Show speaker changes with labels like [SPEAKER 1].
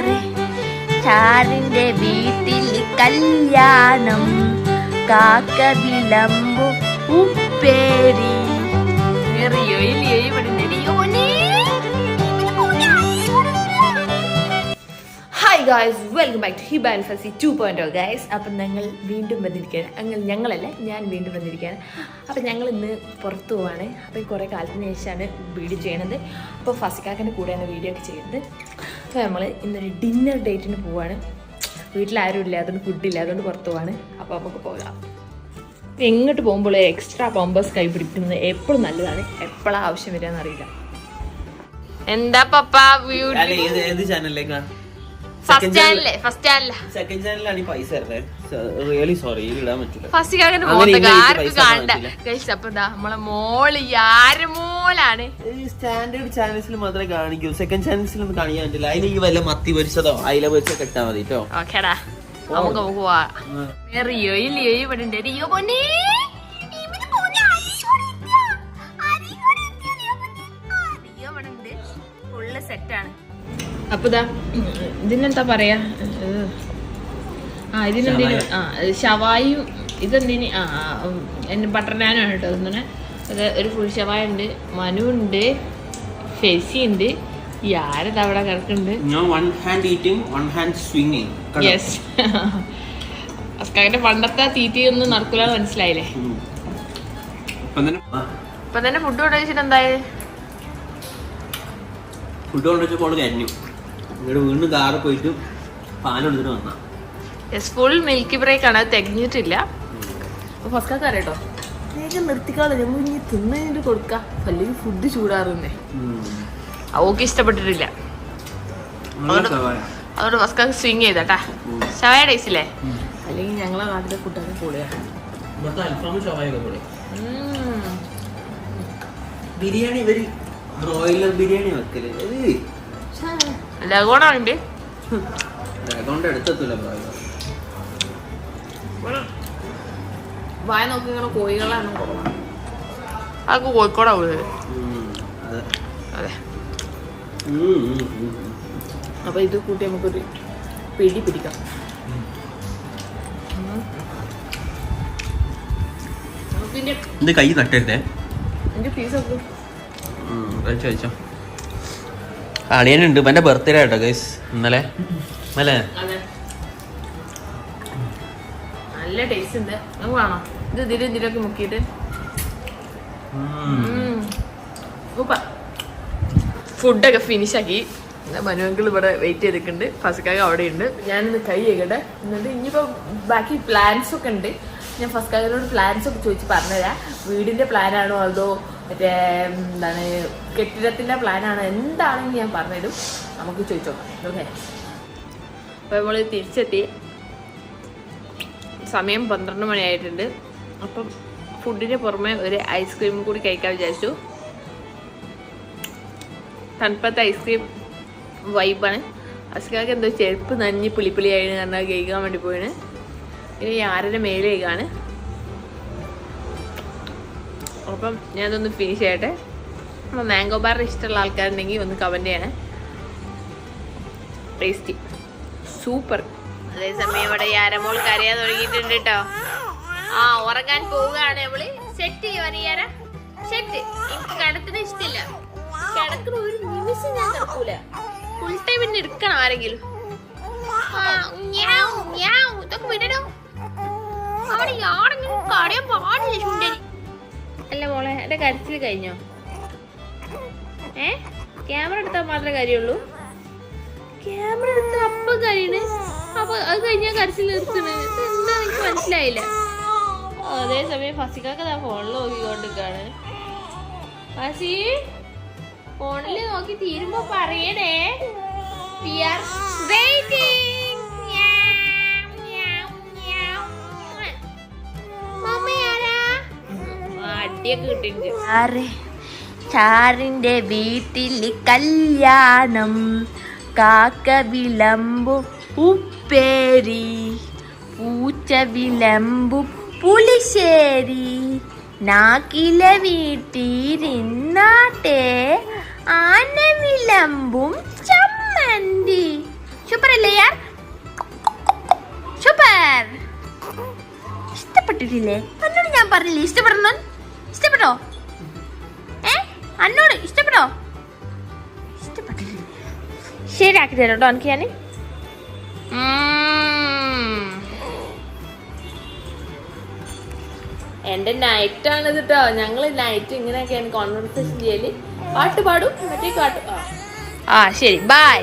[SPEAKER 1] ചാറ് ചാറിന്റെ വീട്ടിൽ കല്യാണം കാക്ക വിളമ്പു ഉപ്പേരി guys welcome back to Hiba and Fasi two point guys അപ്പം ഞങ്ങൾ വീണ്ടും വന്നിരിക്കുകയാണ്. ഞങ്ങൾ ഞങ്ങളല്ല ഞാൻ വീണ്ടും വന്നിരിക്കുകയാണ്. അപ്പം ഞങ്ങൾ ഇന്ന് പുറത്തു പോവാണ്. അപ്പം കുറേ കാലത്തിന് ശേഷമാണ് വീഡിയോ ചെയ്യണത്. അപ്പോൾ ഫസിക്കാക്കന്റെ കൂടെയാണ് വീഡിയോ ഒക്കെ ചെയ്യുന്നത്. അപ്പോൾ നമ്മൾ ഇന്നൊരു ഡിന്നർ ഡേറ്റിന് പോവാണ്. വീട്ടിലാരും ഇല്ല അതുകൊണ്ട് ഫുഡില്ല അതുകൊണ്ട് പുറത്തു പോവാണ്. അപ്പോൾ നമുക്ക് പോകാം. എങ്ങോട്ട് പോകുമ്പോൾ എക്സ്ട്രാ പമ്പേഴ്സ് കൈ പിടിക്കുന്നത് എപ്പോഴും നല്ലതാണ്. എപ്പോഴാണ് ആവശ്യം വരിക എന്നറിയില്ല. എന്താ പപ്പ
[SPEAKER 2] ഏത് ചാനലിലേക്കാണ് ചാനലിലേക്കാ
[SPEAKER 1] ഫസ്റ്റ് ചാനലേ ഫസ്റ്റ് ചാനലാ
[SPEAKER 2] സെക്കൻഡ് ചാനലാണ് ഈ പൈസ റിയലി സോറി ഇടാൻ പറ്റില്ല
[SPEAKER 1] ഫസ്റ്റ്
[SPEAKER 2] അങ്ങനെ
[SPEAKER 1] മുഖത്തൊക്കെ ആർക്കും കാണണ്ട. കഴിച്ച അപ്പൊ എന്താ നമ്മളെ മോൾ ആര് മോളാണ്?
[SPEAKER 2] സ്റ്റാൻഡേർഡ് ചാനൽസിൽ മാത്രമേ കാണിക്കൂ. സെക്കൻഡ് ചാനൽസിൽ ഒന്നും കാണിക്കാൻ പറ്റില്ല. അതിൽ ഈ വല്ല മത്തി പൊരിച്ചതോ അയില പൊരിച്ചോ ഇട്ടാ മതി കേട്ടോ
[SPEAKER 1] ഓക്കേടാ. നമുക്ക് നമുക്ക് പോവാ. റിയോ ഇല്ലയോ ഇവിടെ ഉണ്ട്. റിയോ പൊന്നേ. സെറ്റാണ് അപ്പൊ ഇതാ ഇതിനെന്താ പറയാ. ആ ഇതിനെന്തിനു? ആ ഷവായും ഇതെന്തിന്? ആ ബട്ടർ നാനാണ് കേട്ടോ ഇങ്ങനെ അത് ഒരു ഫുൾ ഷവായ ഉണ്ട്. മനു ഉണ്ട്. ഫെസി ഉണ്ട്. ആരത് അവിടെ കിടക്കുന്നുണ്ട് യെസ് അസ്കാന്റെ പണ്ടത്തെ തീറ്റയൊന്നും നടക്കൂലെന്ന് മനസ്സിലായില്ലേ? ഇപ്പൊ തന്നെ ഫുഡ് കൊണ്ടുവച്ചിട്ട് എന്തായത്
[SPEAKER 2] ഫുഡ് കൊണ്ടുവച്ചപ്പോൾ കരിഞ്ഞു. എന്നിട്ട് വീണ്ടും കാറ് പോയിട്ട് പാലെടുത്തിട്ട് വന്ന.
[SPEAKER 1] യെസ് ഫുൾ മിൽക്കി ബ്രേക്ക് ആണ്. തികഞ്ഞിട്ടില്ല. അപ്പൊ ഫസ്കാക്ക് അറിയട്ടോ വേഗം നിർത്തിക്കാളെ. നമ്മൾ ഇനി തിന്നതിന് കൊടുക്കാം. അല്ലെങ്കിൽ ഫുഡ് ചൂടാറുന്നേ. ഓക്കെ ഇഷ്ടപ്പെട്ടിട്ടില്ല. അതുകൊണ്ട് സ്വിങ് ചെയ്തട്ടാ. ഷവായ ഡേയ്സില്ലേ അല്ലെങ്കിൽ ഞങ്ങളെ നാട്ടിലെ ഫുഡൊക്കെ കൂടിയാണ്
[SPEAKER 2] ബിരിയാണി ഇവർ ബ്രോയിലർ ബിരിയാണി വെക്കൽ.
[SPEAKER 1] ലഗോണുണ്ട്
[SPEAKER 2] അതുകൊണ്ട് എടുത്തെത്തൂല ബ്രോയിലർ.
[SPEAKER 1] വായ നോക്കി ഇങ്ങനെ കോഴികളാണ് കുറവാണ്. അതൊക്കെ
[SPEAKER 2] അതെ.
[SPEAKER 1] അപ്പൊ ഇത് കൂട്ടി നമുക്കൊരു പിടി പിടിക്കാം.
[SPEAKER 2] ഇത് കൈ തട്ടരുതേ.
[SPEAKER 1] എന്റെ പീസൊക്കെ
[SPEAKER 2] കഴിച്ചോ കഴിച്ചോ. അളിയനുണ്ട് ഇവന്റെ ബർത്ത്ഡേ ആട്ടോ ഗൈസ് ഇന്നലെ?
[SPEAKER 1] ഇന്നലെ? നല്ല ടേസ്റ്റ് ഉണ്ട്. ഇത് ഇതിലും ഇതിലൊക്കെ മുക്കിയിട്ട്. ഫുഡൊക്കെ ഫിനിഷ് ആക്കി. മനുവങ്കിൾ ഇവിടെ വെയിറ്റ് ചെയ്തിട്ടുണ്ട്. ഫസ്കാക്ക് അവിടെ ഉണ്ട് ഞാനിന്ന് കൈ ചെയ്യട്ടെ എന്നിട്ട് ഇനിയിപ്പോൾ ബാക്കി പ്ലാൻസ് ഒക്കെ ഉണ്ട്. ഞാൻ ഫസ്കാക്കിനോട് പ്ലാൻസ് ഒക്കെ ചോദിച്ച് പറഞ്ഞുതരാം. വീടിന്റെ പ്ലാനാണോ അതോ മറ്റേ എന്താണ് കെട്ടിടത്തിന്റെ പ്ലാനാണ് എന്താണെന്ന് ഞാൻ പറഞ്ഞുതരും. നമുക്ക് ചോദിച്ചോ ഓക്കെ. അപ്പോൾ നമ്മൾ തിരിച്ചെത്തി. സമയം പന്ത്രണ്ട് മണിയായിട്ടുണ്ട്. അപ്പം ഫുഡിന് പുറമെ ഒരു ഐസ്ക്രീം കൂടി കഴിക്കാൻ വിചാരിച്ചു. തണുപ്പത്തെ ഐസ്ക്രീം വൈബാണ് അസ്കാക്ക് എന്തോ ചെരുപ്പ് നഞ്ഞ് പുളിപ്പുളിയായിരുന്നു എന്നാൽ കഴിക്കാൻ വേണ്ടി പോയിന്. ഇനി ആരുടെ മേലേക്കാണ് അപ്പം ഞാനതൊന്ന് ഫിനിഷ് ചെയ്യട്ടെ. അപ്പോൾ മാംഗോ ബാർ ഇഷ്ടമുള്ള ആൾക്കാരുണ്ടെങ്കിൽ ഒന്ന് കമന്റ് ചെയ്യണേ. ടേസ്റ്റി സൂപ്പർ അതേസമയം ഇവിടെ ഈ അരമോൾ കരയാൻ തുടങ്ങിയിട്ടുണ്ട് കേട്ടോ ആ ഉറങ്ങാൻ പോവുകയാണ് നമ്മൾ സെറ്റ് ചെയ്യുവാൻ സെറ്റ് എനിക്ക് കിടക്കുന്ന ഇഷ്ടമില്ല. കിടക്കുന്ന ഒരു നിമിഷം ഞാൻ കിടക്കൂല ഫുൾ ടൈം എന്നെ എടുക്കണം ആരെങ്കിലും. ഇതൊക്കെ വിടണോ അവിടെ ആടെങ്കിലും കടയാൻ പാടില്ല ചുണ്ടരി അല്ല മോളെ എന്റെ കരച്ചിൽ കഴിഞ്ഞോ? ഏ? ക്യാമറ എടുത്താൽ മാത്രമേ കാര്യമുള്ളൂ? ക്യാമറ എടുത്ത അപ്പം കഴിയണ് അപ്പൊ അത് കഴിഞ്ഞാൽ കരച്ചിൽ നിർത്തണ്. എന്താ എനിക്ക് മനസ്സിലായില്ല. അതേസമയം ഫസിക്കാക്ക് ഞാൻ ഫോണിൽ നോക്കിക്കൊണ്ടിരിക്കാണ്. ഫസി ഫോണിൽ നോക്കി തീരുമ്പോ പറയണേ. പൊതിയൊക്കെ കിട്ടിയിട്ടുണ്ട്. ആറ് ചാറിന്റെ വീട്ടിൽ കല്യാണം കാക്ക വിളമ്പു ഉപ്പേരി പൂച്ച വിളമ്പു പുളിശ്ശേരി നാക്കിലെ വീട്ടിരുന്നാട്ടെ ആന വിളമ്പും ചമ്മന്തി. സൂപ്പർ അല്ലേ യാർ? സൂപ്പർ. ഇഷ്ടപ്പെട്ടിട്ടില്ലേ? അന്നോട് ഞാൻ പറഞ്ഞില്ലേ ഇഷ്ടപ്പെടണം ഇഷ്ടപ്പെട്ടോ? ഏ? അന്നോട് ഇഷ്ടപ്പെട്ടോ? ശരിയാക്കി തരാം കേട്ടോ എനിക്ക് ഞാൻ എന്റെ നൈറ്റ് ആണ് കേട്ടോ ഞങ്ങൾ നൈറ്റ് ഇങ്ങനെയൊക്കെയാണ് കോൺവെർസേഷൻ ചെയ്യൽ. പാട്ട് പാടും. മറ്റേ പാട്ട്. ആ. ആ ശരി. ബൈ